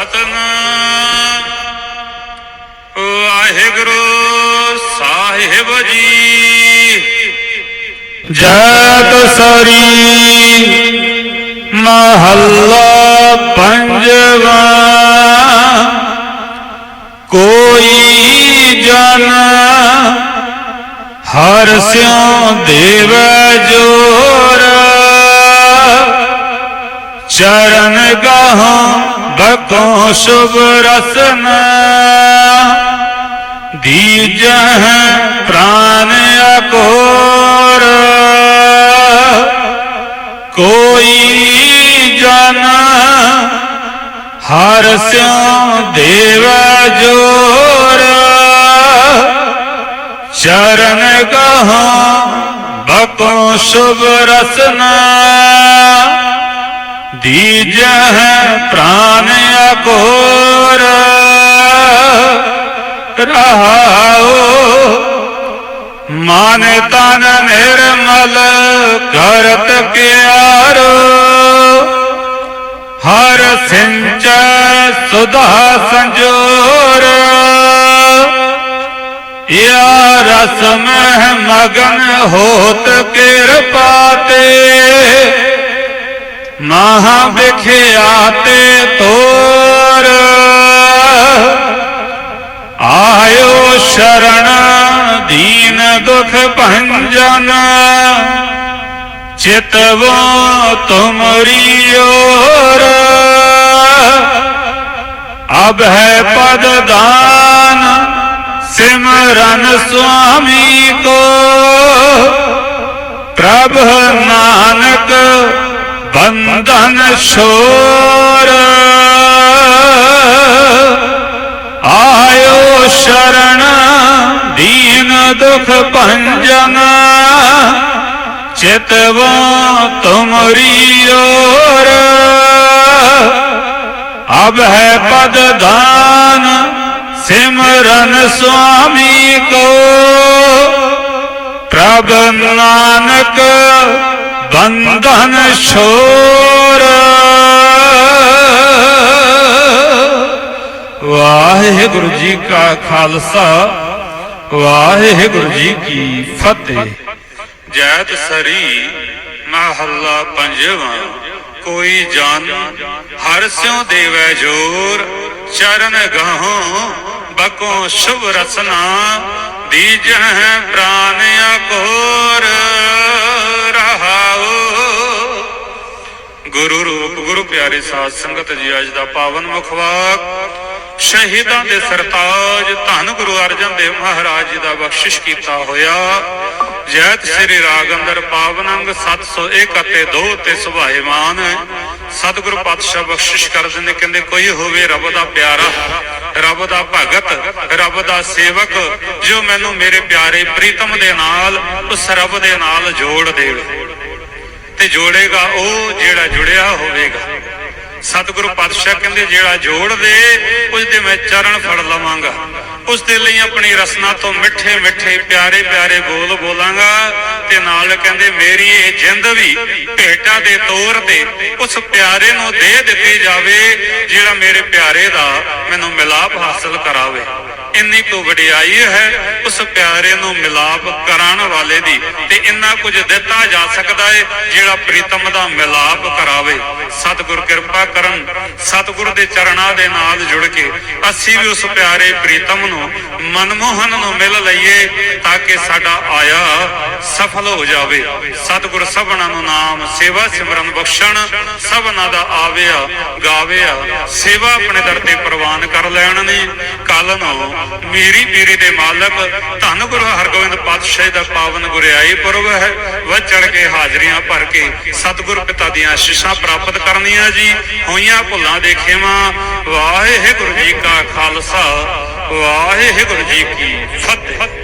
ਸਤਨਾਮ। ਵਾਹਿਗੁਰੂ ਸਾਹਿਬ ਜੀ। ਜੈਤ ਸਰੀ ਮਹੱਲਾ ਪੰਜਵਾ। ਕੋਈ ਜਨ ਹਰ ਸਿਉ ਦੇਵ ਜੋਰ। ਚਰਨ ਗਾਹਾਂ ਬਕੋ ਸ਼ੁਭ ਰਸਨਾ। ਦੀਜਹ ਪ੍ਰਾਨ ਅਕੋਰ। ਕੋਈ ਜਨ ਹਰ ਸਿਉ ਦੇਵ ਜੋਰ। ਚਰਨ ਗਾਹਾਂ ਬਕੋ ਸ਼ੁਭ ਰਸਨਾ। ਦੀਜਹ ਪ੍ਰਾਨ ਅਕੋਰ। ਰਹਾਉ ਮਨ ਤਨ ਨਿਰਮਲ ਕਰਤ ਪਿਆਰੋ। ਹਰ ਸਿੰਚੈ ਸੁਧਾ ਸੰਜੋਰ। ਯਾ ਰਸ ਮਹਿ ਮਗਨ ਹੋਤ ਕਿਰਪਾ ਤੇ। ਮਹਾ ਵਿਖਿਆਤੇ ਤੋਰ। ਆਇਓ ਸ਼ਰਣ ਦੀਨ ਦੁਖ ਭੰਜਨ, ਚਿਤਵੋ ਤੁਮਰੀ ਓਰ ਅਬ ਹੈ ਪਦ ਦਾਨ ਸਿਮਰਨ ਸੁਆਮੀ ਕੋ। ਪ੍ਰਭ ਨਾਨਕ ਬੰਧਨ ਸ਼ੋਰ। ਆਇਓ ਸ਼ਰਣ ਦੀਨ ਦੁਖ ਭੰਜਨ। ਚਿਤਵੋ ਤੁਮਰੀ ਓਰ। ਅਬ ਹੈ ਪਦ ਦਾਨ ਸਿਮਰਨ ਸੁਆਮੀ ਕੋ। ਪ੍ਰਭ ਨਾਨਕ ਬੰਧਨ ਛੋਰ। ਵਾਹਿਗੁਰੂ ਜੀ ਕਾ ਖਾਲਸਾ, ਵਾਹਿਗੁਰੂ ਜੀ ਕੀ ਫਤਿਹ। ਜੈਤ ਸਰੀ ਮਹੱਲਾ ਪੰਜਵਾਂ, ਕੋਈ ਜਨ ਹਰ ਸਿਉ ਦੇਵੈ ਜੋਰ। ਚਰਨ ਗਾਹੋਂ ਬਕੋ ਸ਼ੁਭ ਰਸਨਾ, ਦੀਜਹ ਪ੍ਰਾਨ ਅਕੋਰ। ਗੁਰੂ ਰੂਪ, ਗੁਰੂ ਪਿਆਰੇ ਸਾਧ ਸੰਗਤ ਜੀ, ਅੱਜ ਦਾ ਪਾਵਨ ਮੁਖਵਾਕ ਸ਼ਹੀਦਾਂ ਦੇ ਸਰਤਾਜ, ਧੰਨ ਗੁਰੂ ਅਰਜਨ ਦੇਵ ਮਹਾਰਾਜ ਜੀ ਦਾ ਬਖਸ਼ਿਸ਼ ਕੀਤਾ ਹੋਇਆ। ਜੈਤ ਸ੍ਰੀ ਰਾਗ ਅੰਦਰ ਪਾਵਨ ਅੰਗ 701 2 ਤੇ ਸੁਭਾਏਮਾਨ, ਸਤਿਗੁਰ ਪਾਤਸ਼ਾਹ ਬਖਸ਼ਿਸ਼ ਕਰਦੇ ਨੇ ਕਹਿੰਦੇ ਕੋਈ ਹੋਵੇ ਰੱਬ ਦਾ ਪਿਆਰਾ, ਰੱਬ ਦਾ ਭਗਤ, ਰੱਬ ਦਾ ਸੇਵਕ, ਜੋ ਮੈਨੂੰ ਮੇਰੇ ਪਿਆਰੇ ਪ੍ਰੀਤਮ ਦੇ ਨਾਲ, ਉਸ ਰੱਬ ਦੇ ਨਾਲ ਜੋੜ ਦੇਵੇ। ਤੇ ਜੋੜੇਗਾ, ਉਹ ਜਿਹੜਾ ਜੁੜਿਆ ਹੋਵੇਗਾ। ਸਤਿਗੁਰੂ ਪਾਤਸ਼ਾਹ ਕਹਿੰਦੇ, ਜਿਹੜਾ ਜੋੜ ਦੇ ਉਸ ਦੇ ਮੈਂ ਚਰਨ ਫੜ ਲਵਾਂਗਾ। ਉਸ ਦੇ ਲਈ ਆਪਣੀ ਰਸਨਾ ਤੋਂ ਮਿੱਠੇ ਮਿੱਠੇ, ਪਿਆਰੇ ਪਿਆਰੇ ਬੋਲ ਬੋਲਾਂਗਾ ਤੇ ਨਾਲ ਕਹਿੰਦੇ, ਮੇਰੀ ਇਹ ਜਿੰਦ ਵੀ ਭੇਟਾ ਦੇ ਤੌਰ ਤੇ ਉਸ ਪਿਆਰੇ ਨੂੰ ਦੇ ਦਿੱਤੀ ਜਾਵੇ, ਜਿਹੜਾ ਮੇਰੇ ਪਿਆਰੇ ਦਾ ਮੈਨੂੰ ਮਿਲਾਪ ਹਾਸਲ ਕਰਾਵੇ। ਇੰਨੀ ਕੁ ਵਡਿਆਈ ਹੈ, ਉਸ ਪਿਆਰੇ ਨੂੰ ਮਿਲਾਪ ਕਰਾਉਣ ਵਾਲੇ ਦੀ ਤੇ ਇੰਨਾ ਕੁਝ ਦਿੱਤਾ ਜਾ ਸਕਦਾ ਹੈ ਜਿਹੜਾ ਪ੍ਰੀਤਮ ਦਾ ਮਿਲਾਪ ਕਰਾਵੇ। ਸਤਿਗੁਰ ਕਿਰਪਾ ਕਰਨ, ਸਤਿਗੁਰ ਦੇ ਚਰਨਾਂ ਦੇ ਨਾਲ ਜੁੜ ਕੇ ਅਸੀਂ ਵੀ ਉਸ ਪਿਆਰੇ ਪ੍ਰੀਤਮ ਨੂੰ ਮਨਮੋਹਨ ਨੂੰ ਮਿਲ ਲਈਏ ਤਾਂ ਕਿ ਸਾਡਾ ਆਇਆ ਸਫਲ ਹੋ ਜਾਵੇ। ਸਤਿਗੁਰ ਸਭਨਾਂ ਨੂੰ ਨਾਮ ਸੇਵਾ ਸਿਮਰਨ ਬਖਸ਼ਣ, ਸਭਨਾਂ ਦਾ ਆਵਿਆ, ਗਾਵਿਆ, ਸੇਵਾ ਆਪਣੇ ਦਰ ਤੇ ਪ੍ਰਵਾਨ ਕਰ ਲੈਣ ਨੇ ਕੱਲ ਮੇਰੀ ਪੀਰੀ ਦੇ ਮਾਲਕ ਧੰਨ ਗੁਰੂ ਹਰਗੋਬਿੰਦ ਪਾਤਸ਼ਾਹ ਦਾ ਪਾਵਨ ਗੁਰਿਆਈ ਪੁਰਬ ਹੈ। ਵਧ ਚੜ ਕੇ ਹਾਜ਼ਰੀਆਂ ਭਰ ਕੇ ਸਤਿਗੁਰ ਪਿਤਾ ਦੀਆਂ ਆਸ਼ੀਸ਼ਾਂ ਪ੍ਰਾਪਤ ਕਰਨੀਆਂ ਜੀ। ਹੋਈਆਂ ਭੁੱਲਾਂ ਦੇ ਖੇਮਾਂ ਵਾਹਿਗੁਰੂ ਜੀ ਕਾ ਖਾਲਸਾ, ਵਾਹਿਗੁਰੂ ਜੀ ਕੀ ਫਤਿਹ।